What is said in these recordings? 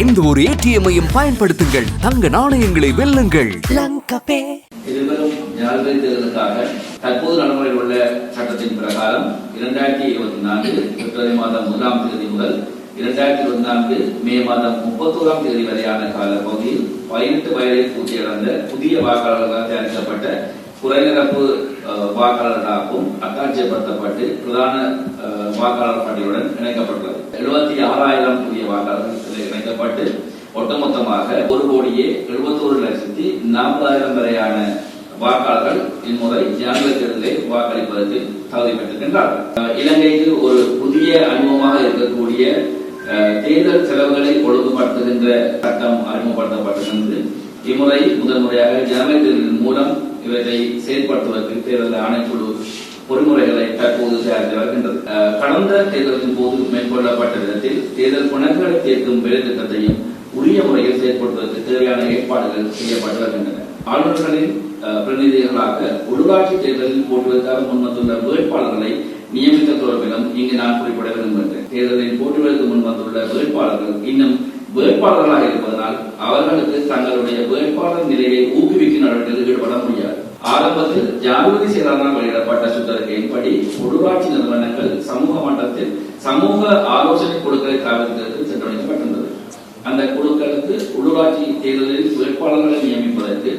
எந்த ஒரு ஏடிஎம்மையும் பயன்படுத்துங்கள். தங்க நாணயங்களை வெல்லுங்கள். எதிர்வரும் ஜனாதிபதி தேர்தலுக்காக தற்போது நடைமுறையில் உள்ள சட்டத்தின் பிரகாரம் இரண்டாயிரத்தி இருபத்தி நான்கு பிப்ரவரி மாதம் முதலாம் தேதி முதல் இரண்டாயிரத்தி இருபத்தி நான்கு மே மாதம் முப்பத்தோராம் தேதி வரையான கால பகுதியில் பதினெட்டு வயதை பூர்த்தியடைந்த புதிய வாக்காளர்களால் தயாரிக்கப்பட்ட குறைநிரப்பு வாக்காளர்களாகவும் அக்காட்சியப்படுத்தப்பட்டு பிரதான வாக்காளர் பட்டியலுடன் இணைக்கப்பட்டுள்ளது. எழுபத்தி ஆறாயிரம் புதிய வாக்காளர்கள் இணைக்கப்பட்டு ஒட்டுமொத்தமாக ஒரு கோடியே எழுபத்தோரு லட்சத்தி நாற்பதாயிரம் வரையான வாக்காளர்கள் இம்முறை ஜனாதிபதி தேர்தலில் வாக்களிப்பதற்கு தகுதி பெற்றிருக்கின்றார்கள். அஹ் இலங்கைக்கு ஒரு புதிய அனுபவமாக இருக்கக்கூடிய அஹ், தேர்தல் செலவுகளை ஒழுங்குபடுத்துகின்ற சட்டம் அறிமுகப்படுத்தப்பட்டிருந்தது. இம்முறை முதல் முறையாக ஜனாதிபதி தேர்தலின் மூலம் இவற்றை செயல்படுத்துவதற்கு தேர்தல் ஆணைக்குழு பொறிமுறைகளை தற்போது தயாரித்து வருகின்றது. கடந்த தேர்தலின் போது மேற்கொள்ளப்பட்ட விதத்தில் தேர்தல் புனர்களை தீர்க்கும் வேலை திட்டத்தையும் உரிய முறையில் செயல்படுத்துவதற்கு தேவையான ஏற்பாடுகள் செய்யப்பட்டு வருகின்றன. ஆளுநர்களின் பிரதிநிதிகளாக உள்ளூராட்சி தேர்தலில் போட்டுவதற்காக முன்வந்துள்ள வேட்பாளர்களை நியமித்த தொடர்பிலும் இங்கு நான் குறிப்பிட விரும்புகின்றேன். தேர்தலில் போட்டுவதற்கு முன்வந்துள்ள வேட்பாளர்கள் இன்னும் வேட்பாளர்களாக இருப்பதனால் அவர்களுக்கு தங்களுடைய வேட்பாளர் நிலையை ஊக்குவிக்கும் நடவடிக்கையில் ஈடுபட முடியாது. ஆரம்பத்தில் ஜனாதிபதி செயலாளர் வெளியிடப்பட்ட சுற்றறிக்கையின்படி உள்ளூராட்சி நிறுவனங்கள் சமூக மட்டத்தில் சமூக ஆலோசனை குழுக்களை காவல்துறைக்கு சென்றடைக்கப்பட்டிருந்தது. அந்த குழுக்களுக்கு உள்ளூராட்சி தேர்தலில் வேட்பாளர்களை நியமிப்பதற்கு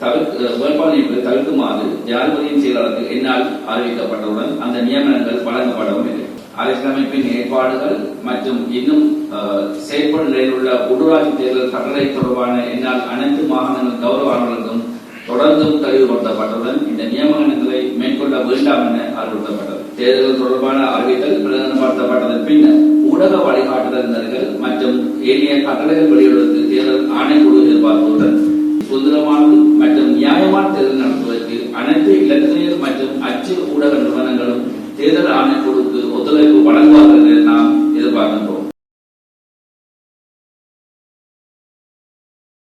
தவிர்க்க வேட்பாளர் தவிர்க்குமாறு ஜனாதிபதியின் செயலாளருக்கு என்னால் அறிவிக்கப்பட்டவுடன் அந்த நியமனங்கள் வழங்கப்படவும் இல்லை. அரசியலமைப்பின் ஏற்பாடுகள் மற்றும் இன்னும் அஹ், செயல்படும் நிலையில் உள்ள உள்ளூராட்சி தேர்தல் கட்டளை தொடர்பான என்னால் அனைத்து மாகாணங்கள் கௌரவ ஆணையர்களுக்கும் தொடர்ந்தும் தெளிவுபடுத்தப்பட்டதுடன் இந்த நியமனங்களை மேற்கொள்ள வேண்டாம் என அறிவுறுத்தப்பட்டது. தேர்தல் தொடர்பான அறிவித்தல் பிரதமப்படுத்தப்பட்டதன் பின்னர் ஊடக வழிகாட்டுதல்கள் மற்றும் ஏனைய கட்டளைகள் வெளியிடுவதற்கு தேர்தல் ஆணைக்குழு எதிர்பார்ப்புடன் சுதந்திரமானது மற்றும் நியாயமான தேர்தல் நடத்துவதற்கு அனைத்து இலக்கிய மற்றும் அச்சு ஊடக நிறுவனங்களும் தேர்தல் ஆணைக்குழு ஒத்துழைப்பு வழங்குவார்கள் நாம் எதிர்பார்க்கின்றோம்.